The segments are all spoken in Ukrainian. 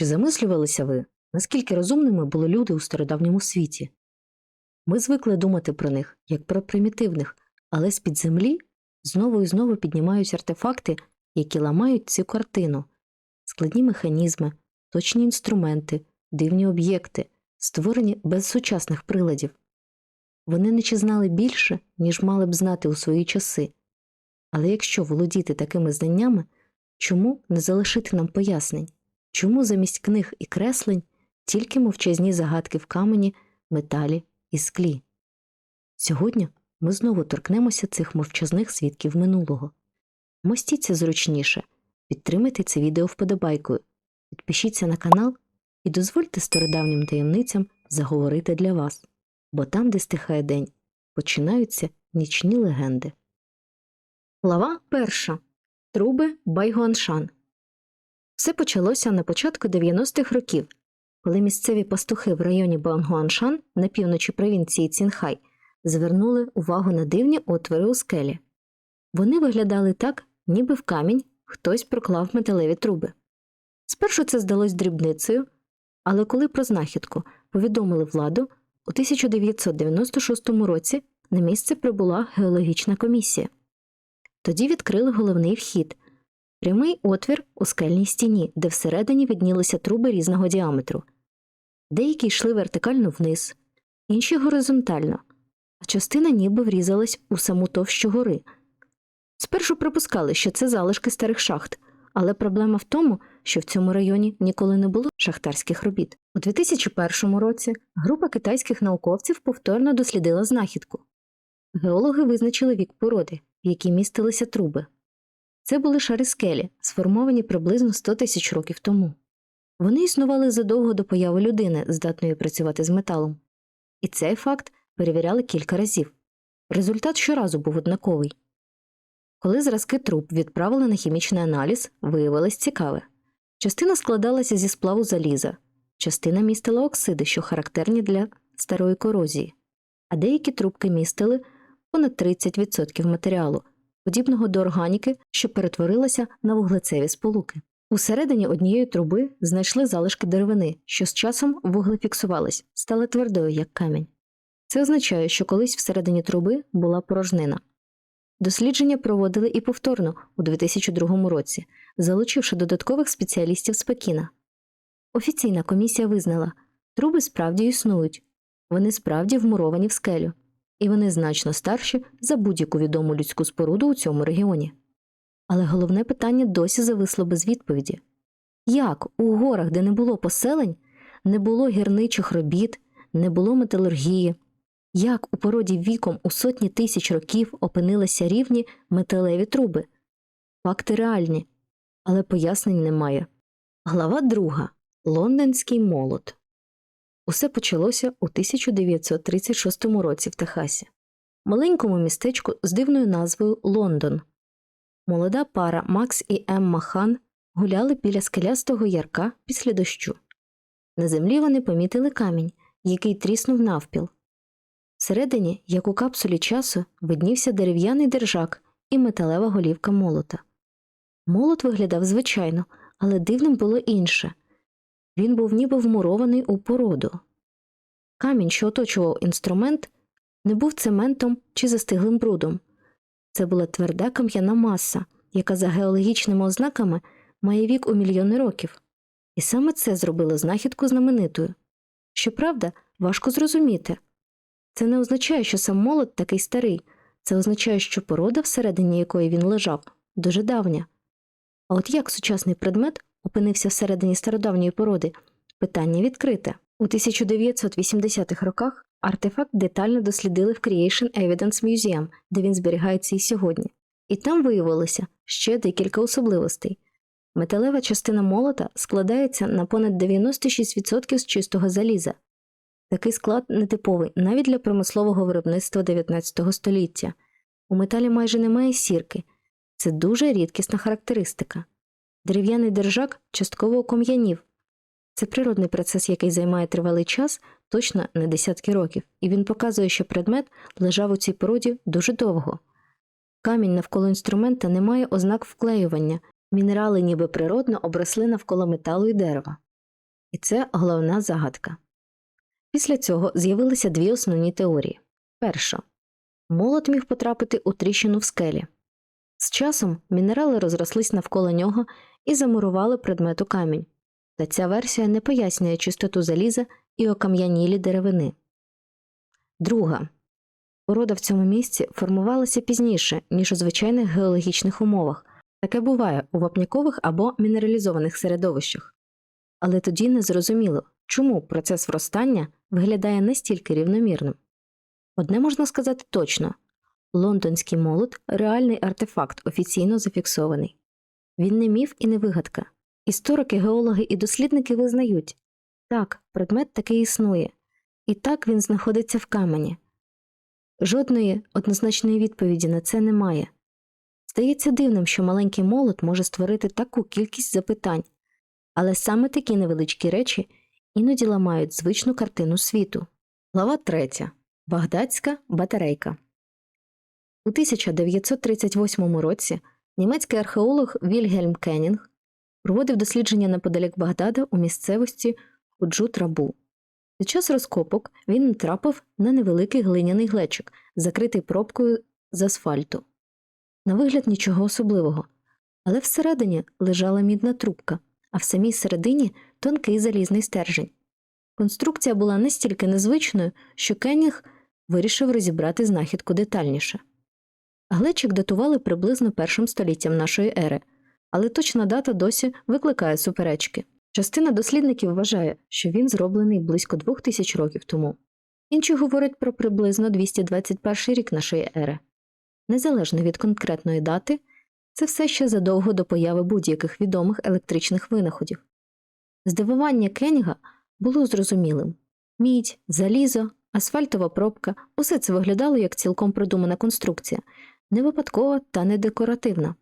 Чи замислювалися ви, наскільки розумними були люди у стародавньому світі? Ми звикли думати про них як про примітивних, але з-під землі знову і знову піднімають артефакти, які ламають цю картину, складні механізми, точні інструменти, дивні об'єкти, створені без сучасних приладів. Вони не чи знали більше, ніж мали б знати у свої часи. Але якщо володіти такими знаннями, чому не залишити нам пояснень? Чому замість книг і креслень тільки мовчазні загадки в камені, металі і склі? Сьогодні ми знову торкнемося цих мовчазних свідків минулого. Мостіться зручніше, підтримайте це відео вподобайкою, підпишіться на канал і дозвольте стародавнім таємницям заговорити для вас, бо там, де стихає день, починаються нічні легенди. Глава перша. Труби Байгуаншан. Все почалося на початку 90-х років, коли місцеві пастухи в районі Бангуаншан на півночі провінції Цінхай звернули увагу на дивні отвори у скелі. Вони виглядали так, ніби в камінь хтось проклав металеві труби. Спершу це здалось дрібницею, але коли про знахідку повідомили владу, у 1996 році на місце прибула геологічна комісія. Тоді відкрили головний вхід прямий отвір у скельній стіні, де всередині віднілися труби різного діаметру. Деякі йшли вертикально вниз, інші горизонтально, а частина ніби врізалась у саму товщу гори. Спершу припускали, що це залишки старих шахт, але проблема в тому, що в цьому районі ніколи не було шахтарських робіт. У 2001 році група китайських науковців повторно дослідила знахідку. Геологи визначили вік породи, в якій містилися труби. Це були шари скелі, сформовані приблизно 100 тисяч років тому. Вони існували задовго до появи людини, здатної працювати з металом. І цей факт перевіряли кілька разів. Результат щоразу був однаковий. Коли зразки труб відправили на хімічний аналіз, виявилось цікаве. Частина складалася зі сплаву заліза, частина містила оксиди, що характерні для старої корозії, а деякі трубки містили понад 30% матеріалу, подібного до органіки, що перетворилася на вуглецеві сполуки. Усередині однієї труби знайшли залишки деревини, що з часом вуглефіксувались, стали твердою, як камінь. Це означає, що колись всередині труби була порожнина. Дослідження проводили і повторно у 2002 році, залучивши додаткових спеціалістів з Пекіна. Офіційна комісія визнала, труби справді існують, вони справді вмуровані в скелю, і вони значно старші за будь-яку відому людську споруду у цьому регіоні. Але головне питання досі зависло без відповіді як у горах, де не було поселень, не було гірничих робіт, не було металургії, як у породі віком у сотні тисяч років опинилися рівні металеві труби? Факти реальні, але пояснень немає. Глава друга. Лондонський молот. Усе почалося у 1936 році в Техасі, маленькому містечку з дивною назвою Лондон. Молода пара Макс і Емма Хан гуляли біля скелястого ярка після дощу. На землі вони помітили камінь, який тріснув навпіл. Всередині, як у капсулі часу, виднівся дерев'яний держак і металева голівка молота. Молот виглядав звичайно, але дивним було інше він був ніби вмурований у породу. Камінь, що оточував інструмент, не був цементом чи застиглим брудом. Це була тверда кам'яна маса, яка за геологічними ознаками має вік у мільйони років. І саме це зробило знахідку знаменитою. Щоправда, важко зрозуміти. Це не означає, що сам молот такий старий, це означає, що порода, всередині якої він лежав, дуже давня. А от як сучасний предмет опинився всередині стародавньої породи, питання відкрите. У 1980-х роках артефакт детально дослідили в Creation Evidence Museum, де він зберігається і сьогодні. І там виявилося ще декілька особливостей. Металева частина молота складається на понад 96% з чистого заліза. Такий склад нетиповий навіть для промислового виробництва 19 століття. У металі майже немає сірки, це дуже рідкісна характеристика. Дерев'яний держак частково окам'янів. Це природний процес, який займає тривалий час, точно не десятки років, і він показує, що предмет лежав у цій породі дуже довго. Камінь навколо інструмента не має ознак вклеювання, мінерали ніби природно обросли навколо металу і дерева. І це головна загадка. Після цього з'явилися дві основні теорії. Перша молот міг потрапити у тріщину в скелі. З часом мінерали розрослись навколо нього і замурували предмет у камінь. Та ця версія не пояснює чистоту заліза і окам'янілі деревини. Друга порода в цьому місці формувалася пізніше, ніж у звичайних геологічних умовах. Таке буває у вапнякових або мінералізованих середовищах. Але тоді не зрозуміло, чому процес вростання виглядає настільки рівномірним. Одне можна сказати точно лондонський молот реальний артефакт, офіційно зафіксований. Він не міф і не вигадка. Історики, геологи і дослідники визнають так, предмет таки існує, і так він знаходиться в камені. Жодної однозначної відповіді на це немає. Здається дивним, що маленький молот може створити таку кількість запитань, але саме такі невеличкі речі іноді ламають звичну картину світу. Глава 3. Багдадська батарейка. У 1938 році німецький археолог Вільгельм Кеннінг проводив дослідження неподалік Багдада у місцевості Худжут Рабу. Під час розкопок він натрапив на невеликий глиняний глечик, закритий пробкою з асфальту. На вигляд нічого особливого, але всередині лежала мідна трубка, а в самій середині тонкий залізний стержень. Конструкція була настільки незвичною, що Кеннінг вирішив розібрати знахідку детальніше. Глечик датували приблизно першим століттям нашої ери, але точна дата досі викликає суперечки. Частина дослідників вважає, що він зроблений близько двох тисяч років тому. Інші говорять про приблизно 221 рік нашої ери. Незалежно від конкретної дати, це все ще задовго до появи будь-яких відомих електричних винаходів. Здивування Кенніга було зрозумілим мідь, залізо, асфальтова пробка усе це виглядало як цілком продумана конструкція, не випадкова та не декоративна,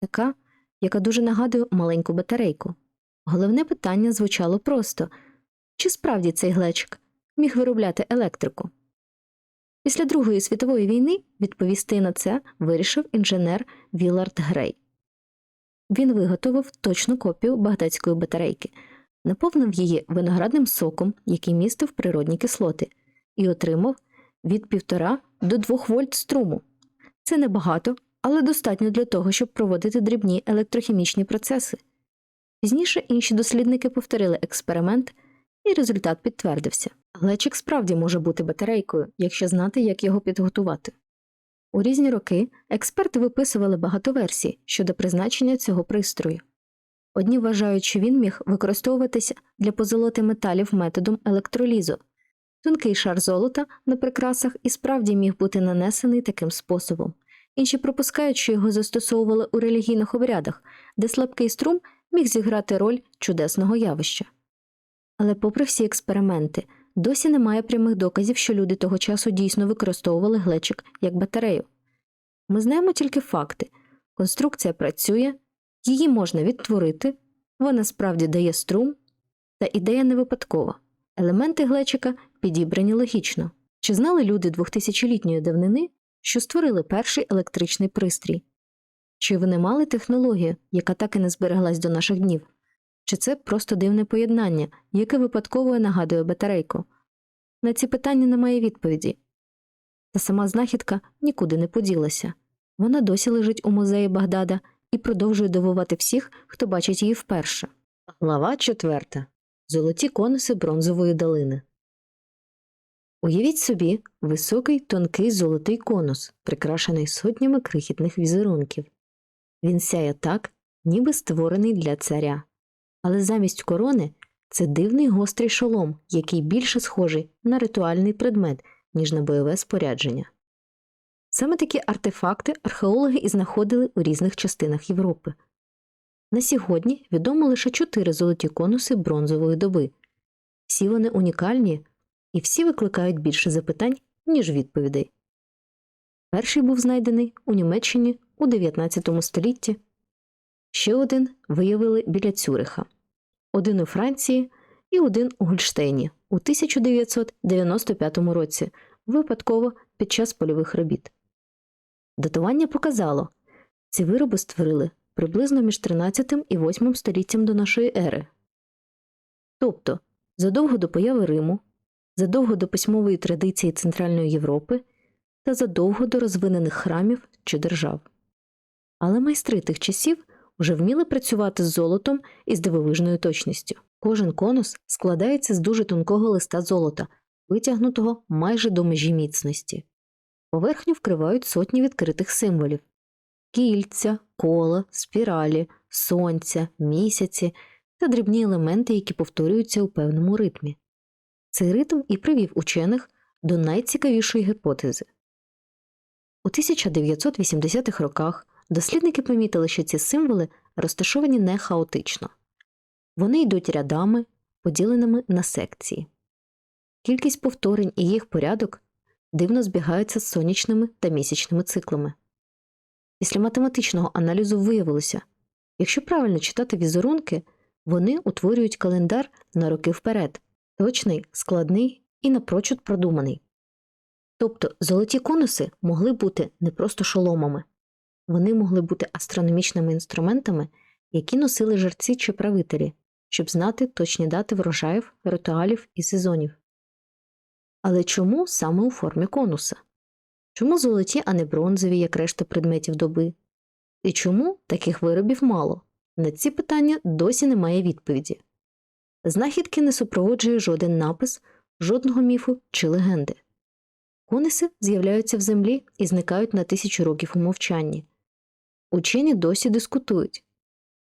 така, яка дуже нагадує маленьку батарейку. Головне питання звучало просто чи справді цей глечик міг виробляти електрику? Після Другої світової війни відповісти на це вирішив інженер Вілард Грей. Він виготовив точну копію багдадської батарейки, наповнив її виноградним соком, який містив природні кислоти, і отримав від 1,5 до 2 вольт струму. Це небагато, але достатньо для того, щоб проводити дрібні електрохімічні процеси. Пізніше інші дослідники повторили експеримент, і результат підтвердився. Глечик справді може бути батарейкою, якщо знати, як його підготувати. У різні роки експерти виписували багато версій щодо призначення цього пристрою. Одні вважають, що він міг використовуватися для позолоти металів методом електролізу. Тонкий шар золота на прикрасах і справді міг бути нанесений таким способом. Інші припускають, що його застосовували у релігійних обрядах, де слабкий струм міг зіграти роль чудесного явища. Але, попри всі експерименти, досі немає прямих доказів, що люди того часу дійсно використовували глечик як батарею. Ми знаємо тільки факти конструкція працює, її можна відтворити, вона справді дає струм, та ідея не випадкова. Елементи глечика підібрані логічно. Чи знали люди 2000-літньої давнини, що створили перший електричний пристрій? Чи вони мали технологію, яка так і не збереглась до наших днів? Чи це просто дивне поєднання, яке випадково нагадує батарейку? На ці питання немає відповіді. Та сама знахідка нікуди не поділася. Вона досі лежить у музеї Багдада і продовжує дивувати всіх, хто бачить її вперше. Глава 4. Золоті конуси бронзової долини. Уявіть собі високий тонкий золотий конус, прикрашений сотнями крихітних візерунків. Він сяє так, ніби створений для царя. Але замість корони це дивний гострий шолом, який більше схожий на ритуальний предмет, ніж на бойове спорядження. Саме такі артефакти археологи і знаходили у різних частинах Європи. На сьогодні відомо лише чотири золоті конуси бронзової доби. Всі вони унікальні і всі викликають більше запитань, ніж відповідей. Перший був знайдений у Німеччині у 19 столітті. Ще один виявили біля Цюриха, один у Франції і один у Гольштейні у 1995 році, випадково під час польових робіт. Датування показало, ці вироби створили приблизно між 13 і 8 століттям до нашої ери. Тобто, задовго до появи Риму, задовго до письмової традиції Центральної Європи та задовго до розвинених храмів чи держав. Але майстри тих часів вже вміли працювати з золотом із дивовижною точністю. Кожен конус складається з дуже тонкого листа золота, витягнутого майже до межі міцності. Поверхню вкривають сотні відкритих символів кільця, кола, спіралі, сонця, місяці та дрібні елементи, які повторюються у певному ритмі. Цей ритм і привів учених до найцікавішої гіпотези. У 1980-х роках дослідники помітили, що ці символи розташовані не хаотично. Вони йдуть рядами, поділеними на секції. Кількість повторень і їх порядок дивно збігаються з сонячними та місячними циклами. Після математичного аналізу виявилося, якщо правильно читати візерунки, вони утворюють календар на роки вперед, точний, складний і напрочуд продуманий. Тобто золоті конуси могли бути не просто шоломами, вони могли бути астрономічними інструментами, які носили жерці чи правителі, щоб знати точні дати врожаїв, ритуалів і сезонів. Але чому саме у формі конуса? Чому золоті, а не бронзові, як решта предметів доби? І чому таких виробів мало? На ці питання досі немає відповіді. Знахідки не супроводжує жоден напис, жодного міфу чи легенди. Кониси з'являються в землі і зникають на тисячу років у мовчанні. Учені досі дискутують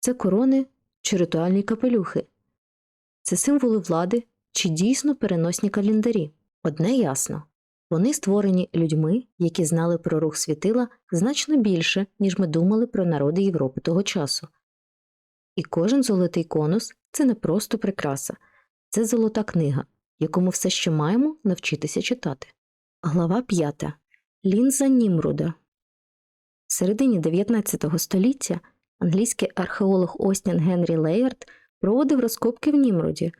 це корони чи ритуальні капелюхи, це символи влади чи дійсно переносні календарі. Одне ясно вони створені людьми, які знали про рух світила значно більше, ніж ми думали про народи Європи того часу. І кожен золотий конус це не просто прикраса, це золота книга, якому все ще маємо навчитися читати. Глава 5. Лінза Німруда. В середині 19 століття англійський археолог Остін Генрі Лейерд проводив розкопки в Німруді,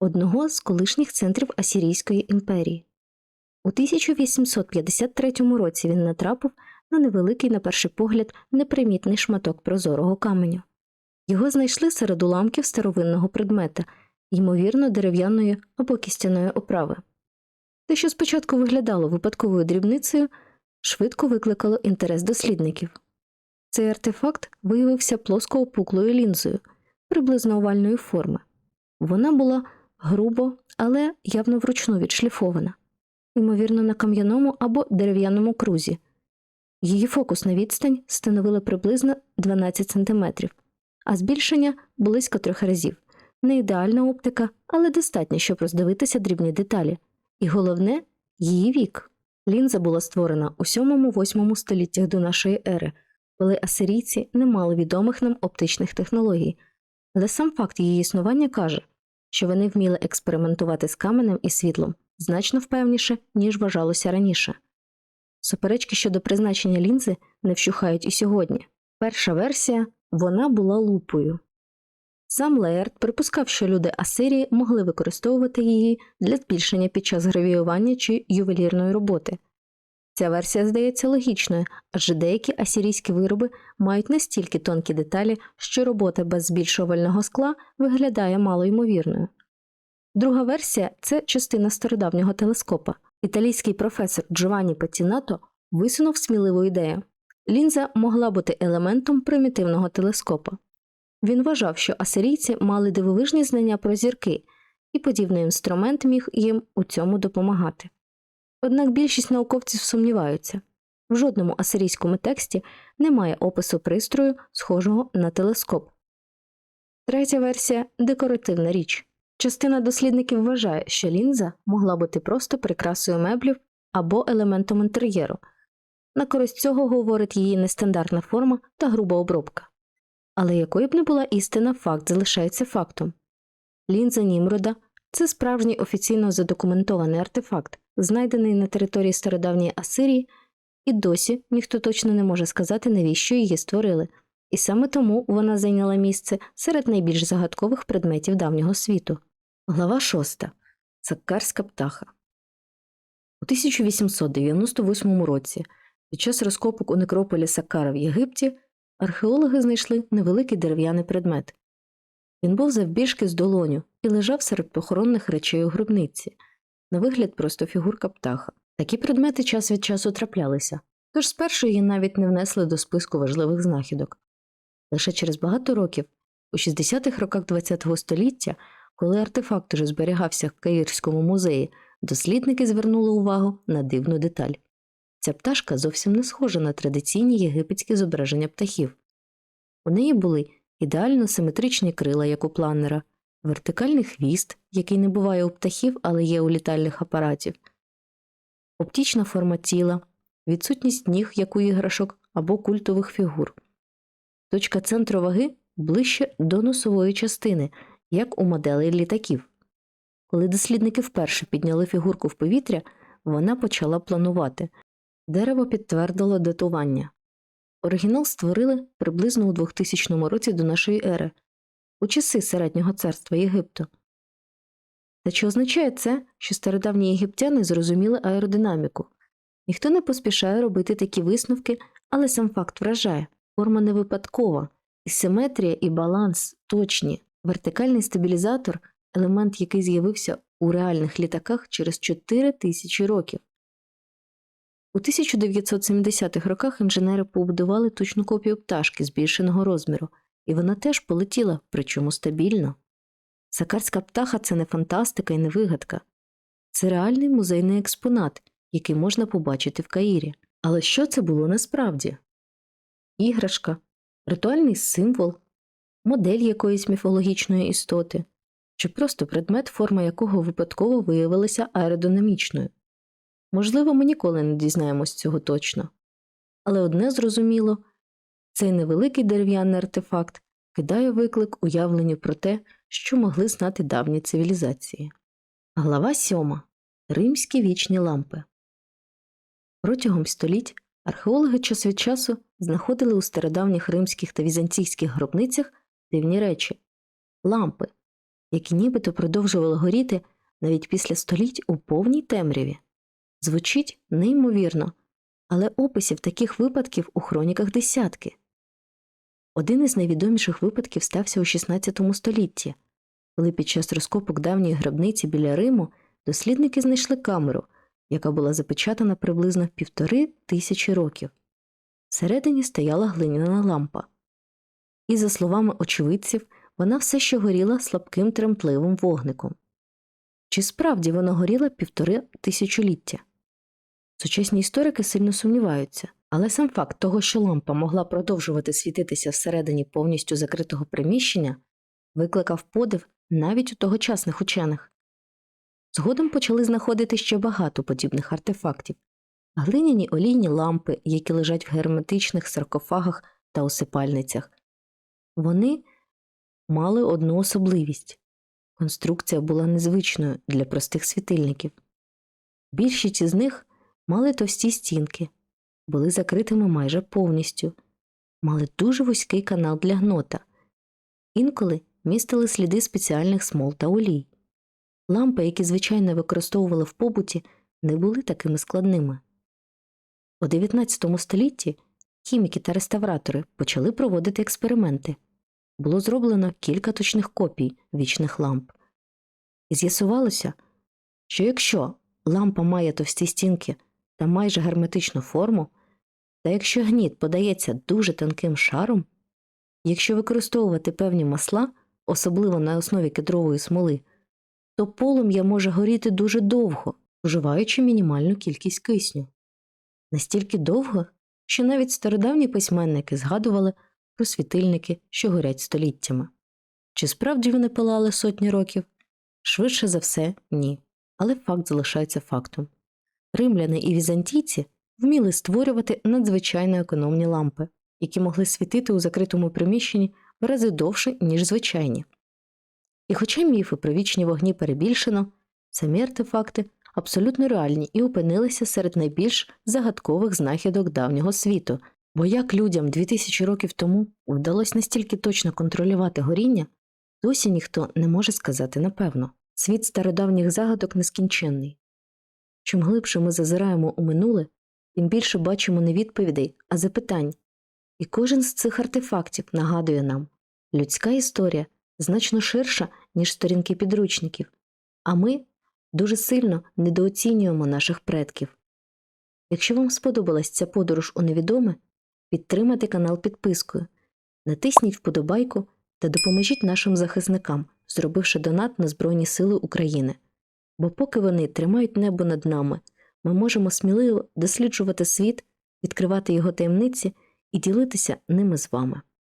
одного з колишніх центрів Асірійської імперії. У 1853 році він натрапив на невеликий, на перший погляд, непримітний шматок прозорого каменю. Його знайшли серед уламків старовинного предмета, ймовірно, дерев'яної або кістяної оправи. Те, що спочатку виглядало випадковою дрібницею, швидко викликало інтерес дослідників. Цей артефакт виявився плоскоопуклою лінзою, приблизно овальної форми. Вона була грубо, але явно вручну відшліфована, ймовірно, на кам'яному або дерев'яному крузі. Її фокусна відстань становила приблизно 12 см, а збільшення близько трьох разів. Не ідеальна оптика, але достатньо, щоб роздивитися дрібні деталі. І головне її вік. Лінза була створена у 7-8 століттях до нашої ери, коли асирійці не мали відомих нам оптичних технологій, але сам факт її існування каже, що вони вміли експериментувати з каменем і світлом значно впевніше, ніж вважалося раніше. Суперечки щодо призначення лінзи не вщухають і сьогодні. Перша версія вона була лупою. Сам Леєрд припускав, що люди Асирії могли використовувати її для збільшення під час гравіювання чи ювелірної роботи. Ця версія здається логічною, адже деякі асирійські вироби мають настільки тонкі деталі, що робота без збільшувального скла виглядає малоймовірною. Друга версія це частина стародавнього телескопа. Італійський професор Джованні Патінато висунув сміливу ідею. Лінза могла бути елементом примітивного телескопа. Він вважав, що асирійці мали дивовижні знання про зірки, і подібний інструмент міг їм у цьому допомагати. Однак більшість науковців сумніваються в жодному асирійському тексті немає опису пристрою, схожого на телескоп. Третя версія декоративна річ. Частина дослідників вважає, що лінза могла бути просто прикрасою меблів або елементом інтер'єру. На користь цього говорить її нестандартна форма та груба обробка. Але якою б не була істина, факт залишається фактом. Лінза Німрода це справжній офіційно задокументований артефакт, знайдений на території стародавньої Асирії, і досі ніхто точно не може сказати, навіщо її створили, і саме тому вона зайняла місце серед найбільш загадкових предметів давнього світу. Глава 6. Саккарська птаха. У 1898 році під час розкопок у некрополі Саккара в Єгипті археологи знайшли невеликий дерев'яний предмет. Він був завбільшки з долоню і лежав серед похоронних речей у гробниці. На вигляд просто фігурка птаха. Такі предмети час від часу траплялися, тож спершу її навіть не внесли до списку важливих знахідок. Лише через багато років, у 60-х роках ХХ століття, коли артефакт уже зберігався в Каїрському музеї, дослідники звернули увагу на дивну деталь. Ця пташка зовсім не схожа на традиційні єгипетські зображення птахів. У неї були ідеально симетричні крила, як у планера, вертикальний хвіст, який не буває у птахів, але є у літальних апаратів, оптічна форма тіла, відсутність ніг, як у іграшок або культових фігур. Точка центру ваги ближче до носової частини, як у моделей літаків. Коли дослідники вперше підняли фігурку в повітря, вона почала планувати. Дерево підтвердило датування. Оригінал створили приблизно у 2000 році до нашої ери, у часи середнього царства Єгипту. Та чи означає це, що стародавні єгиптяни зрозуміли аеродинаміку? Ніхто не поспішає робити такі висновки, але сам факт вражає форма не випадкова, і симетрія і баланс точні, вертикальний стабілізатор елемент, який з'явився у реальних літаках через 4 тисячі років. У 1970-х роках інженери побудували точну копію пташки збільшеного розміру, і вона теж полетіла, причому стабільно. Сакарська птаха це не фантастика і не вигадка, це реальний музейний експонат, який можна побачити в Каїрі. Але що це було насправді? Іграшка, ритуальний символ, модель якоїсь міфологічної істоти, чи просто предмет, форма якого випадково виявилася аеродинамічною. Можливо, ми ніколи не дізнаємось цього точно. Але одне зрозуміло цей невеликий дерев'яний артефакт кидає виклик уявленню про те, що могли знати давні цивілізації. Глава сьома Римські вічні лампи. Протягом століть археологи час від часу знаходили у стародавніх римських та візантійських гробницях дивні речі лампи, які нібито продовжували горіти навіть після століть у повній темряві. Звучить неймовірно, але описів таких випадків у хроніках десятки. Один із найвідоміших випадків стався у XVI столітті, коли під час розкопок давньої гробниці біля Риму дослідники знайшли камеру, яка була запечатана приблизно півтори тисячі років. Всередині стояла глиняна лампа, і, за словами очевидців, вона все ще горіла слабким тремтливим вогником. Чи справді вона горіла півтори тисячоліття? Сучасні історики сильно сумніваються, але сам факт того, що лампа могла продовжувати світитися всередині повністю закритого приміщення, викликав подив навіть у тогочасних учених. Згодом почали знаходити ще багато подібних артефактів глиняні олійні лампи, які лежать в герметичних саркофагах та осипальницях. Вони мали одну особливість конструкція була незвичною для простих світильників. Більшість із них мали товсті стінки, були закритими майже повністю, мали дуже вузький канал для гнота, інколи містили сліди спеціальних смол та олій. Лампи, які звичайно використовували в побуті, не були такими складними. У 19 столітті хіміки та реставратори почали проводити експерименти. Було зроблено кілька точних копій вічних ламп. І з'ясувалося, що якщо лампа має товсті стінки та майже герметичну форму, та якщо гніт подається дуже тонким шаром, якщо використовувати певні масла, особливо на основі кедрової смоли, то полум'я може горіти дуже довго, вживаючи мінімальну кількість кисню. Настільки довго, що навіть стародавні письменники згадували про світильники, що горять століттями. Чи справді вони палали сотні років? Швидше за все, ні. Але факт залишається фактом. Римляни і візантійці вміли створювати надзвичайно економні лампи, які могли світити у закритому приміщенні в рази довше, ніж звичайні. І хоча міфи про вічні вогні перебільшено, самі артефакти абсолютно реальні і опинилися серед найбільш загадкових знахідок давнього світу, бо як людям 2000 років тому вдалося настільки точно контролювати горіння, досі ніхто не може сказати напевно. Світ стародавніх загадок нескінченний. Чим глибше ми зазираємо у минуле, тим більше бачимо не відповідей, а запитань. І кожен з цих артефактів нагадує нам людська історія значно ширша, ніж сторінки підручників, а ми дуже сильно недооцінюємо наших предків. Якщо вам сподобалась ця подорож у невідоме, підтримайте канал підпискою, натисніть вподобайку та допоможіть нашим захисникам, зробивши донат на Збройні Сили України. Бо поки вони тримають небо над нами, ми можемо сміливо досліджувати світ, відкривати його таємниці і ділитися ними з вами.